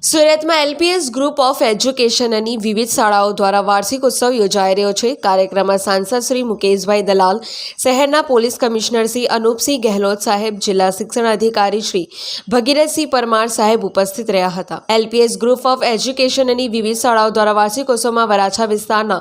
સુરતમાં LPS group of એજ્યુકેશનની વિવિધ શાળાઓ દ્વારા વાર્ષિક ઉત્સવ યોજાઈ રહ્યો છે. કાર્યક્રમમાં સાંસદ શ્રી મુકેશભાઈ દલાલ, શહેરના પોલીસ કમિશનર શ્રી અનુપસિંહ ગહેલોત સાહેબ, જિલ્લા શિક્ષણ અધિકારી શ્રી ભગીરથસિંહ પરમાર સાહેબ ઉપસ્થિત રહ્યા હતા. એલપીએસ ગ્રુપ ઓફ એજ્યુકેશનની વિવિધ શાળાઓ દ્વારા વાર્ષિક ઉત્સવમાં વરાછા વિસ્તારના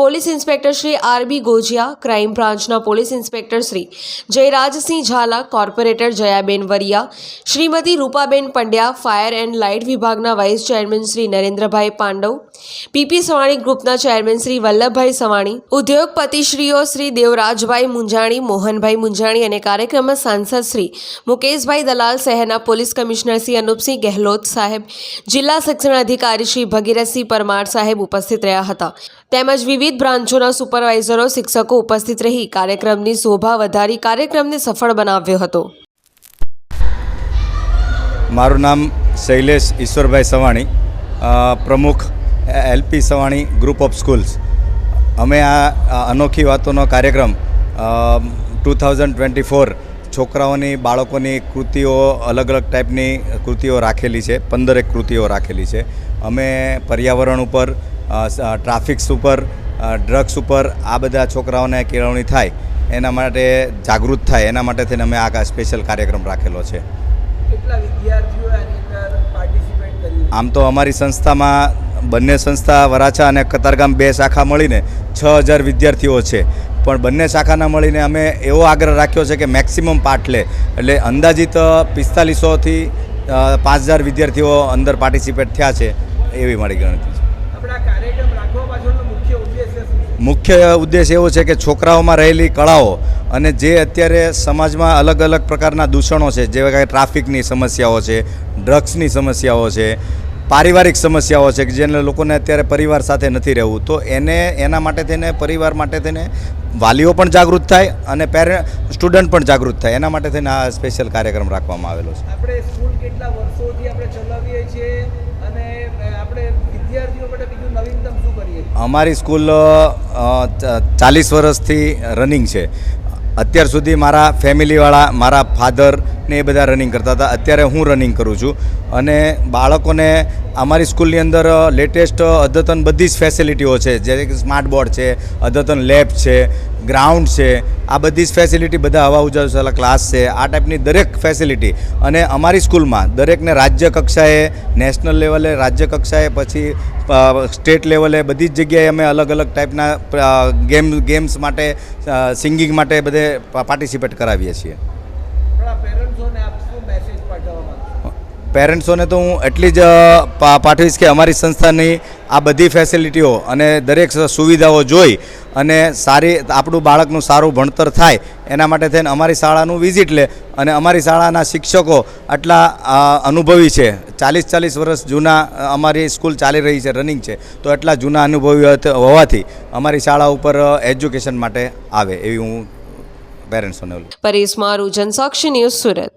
police inspector Shri R B Gojiya, crime બ્રાન્ચના police inspector Shri Jayrajsinh Zala, corporator Jayaben Variya, Shrimati Rupaben Pandya, fire and light વિભાગના vice chairman Shri Narendrabhai Pandav, P P Savani ગ્રુપના chairman Shri Vallabhbhai Savani, ઉદ્યોગપતિશ્રીઓ શ્રી દેવરાજભાઈ મુંજાણી, મોહનભાઈ મુંજાણી અને કાર્યક્રમમાં સાંસદ શ્રી મુકેશભાઈ દલાલ, શહેરના પોલીસ કમિશનર શ્રી અનુપસિંહ ગહેલોત સાહેબ, જિલ્લા શિક્ષણ અધિકારી શ્રી ભગીરથસિંહ પરમાર સાહેબ ઉપસ્થિત રહ્યા હતા. તેમજ વિવિધ બ્રાન્ચોના સુપરવાઇઝરો, શિક્ષકો ઉપસ્થિત રહી કાર્યક્રમની શોભા વધારી કાર્યક્રમને સફળ બનાવ્યો હતો. મારું નામ શૈલેષ ઈશ્વરભાઈ સવાણી પ્રમુખ L P Savani group of schools અમે આ અનોખી વાતોનો કાર્યક્રમ ટુ થાઉઝન્ડ ટ્વેન્ટી ફોર છોકરાઓની, બાળકોની કૃતિઓ, અલગ અલગ ટાઈપની કૃતિઓ રાખેલી છે, પંદરેક કૃતિઓ રાખેલી છે. અમે પર્યાવરણ ઉપર ટ્રાફિક્સ ઉપર ડ્રગ્સ ઉપર આ બધા છોકરાઓને કેળવણી થાય, એના માટે જાગૃત થાય, એના માટે થઈને અમે આ સ્પેશિયલ કાર્યક્રમ રાખેલો છે. કેટલા વિદ્યાર્થીઓ આની અંદર પાર્ટિસિપેટ કર્યું આમ તો અમારી સંસ્થામાં બંને સંસ્થા વરાછા અને કતારગામ બે શાખા મળીને છ હજાર વિદ્યાર્થીઓ છે. પણ બંને શાખાના મળીને અમે એવો આગ્રહ રાખ્યો છે કે મેક્સિમમ પાઠ લે. એટલે અંદાજિત પિસ્તાલીસોથી પાંચ હજાર વિદ્યાર્થીઓ અંદર પાર્ટિસિપેટ થયા છે એવી મારી ગણતરી છે. મુખ્ય ઉદ્દેશ એવો છે કે છોકરાઓમાં રહેલી કળાઓ અને જે અત્યારે સમાજમાં અલગ અલગ પ્રકારના દૂષણો છે જેવા કે ટ્રાફિકની સમસ્યાઓ છે ડ્રગ્સની સમસ્યાઓ છે પારિવારિક સમસ્યાઓ છે કે જેને લોકોને અત્યારે પરિવાર સાથે નથી રહેવું તો એને એના માટે થઈને પરિવાર માટે થઈને વાલીઓ પણ જાગૃત થાય અને પેરે સ્ટુડન્ટ પણ જાગૃત થાય. એના માટે થઈને આ સ્પેશિયલ કાર્યક્રમ રાખવામાં આવેલો છે. આપણે સ્કૂલ કેટલા વર્ષોથી આપણે ચલાવીએ છીએ અને આપણે વિદ્યાર્થીઓ માટે બીજું નવીનતમ શું કરીએ? અમારી સ્કૂલ ચાલીસ વર્ષથી રનિંગ છે. અત્યાર સુધી મારા ફેમિલીવાળા, મારા ફાધર ને એ બધા રનિંગ કરતા હતા. અત્યારે હું રનિંગ કરું છું. અને બાળકોને અમારી સ્કૂલની અંદર લેટેસ્ટ અદ્યતન બધી જ ફેસિલિટીઓ છે. જે સ્માર્ટ બોર્ડ છે, અદ્યતન લેબ છે ગ્રાઉન્ડ છે, આ બધી જ ફેસિલિટી બધા હવા ઉજાસવાલા ક્લાસ છે, આ ટાઈપની દરેક ફેસિલિટી અને અમારી સ્કૂલમાં દરેકને રાજ્ય કક્ષાએ નેશનલ લેવલે રાજ્ય કક્ષાએ, પછી સ્ટેટ લેવલે બધી જ જગ્યાએ અમે અલગ અલગ ટાઈપના ગેમ ગેમ્સ માટે સિંગિંગ માટે બધે પાર્ટિસિપેટ કરાવીએ છીએ આપણા પેરેન્ટ્સોને આપ શું મેસેજ પાઠવવા માંગો પેરેન્ટ્સોને તો હું એટલી જ પાઠવીશ કે અમારી સંસ્થાની આ બધી ફેસિલિટીઓ અને દરેક સુવિધાઓ જોઈ અને સારી, આપણું બાળકનું સારું ભણતર થાય, એના માટે થઈને અમારી શાળાનું વિઝિટ લે અને અમારી શાળાના શિક્ષકો આટલા અનુભવી છે. ચાલીસ ચાલીસ વર્ષ જૂના અમારી સ્કૂલ ચાલી રહી છે, રનિંગ છે. તો એટલા જૂના અનુભવી હોવાથી અમારી શાળા ઉપર એજ્યુકેશન માટે આવે એવી હું પેરેન્ટ્સોને પરેશ મારું, જનસાક્ષી ન્યૂઝ સુરત.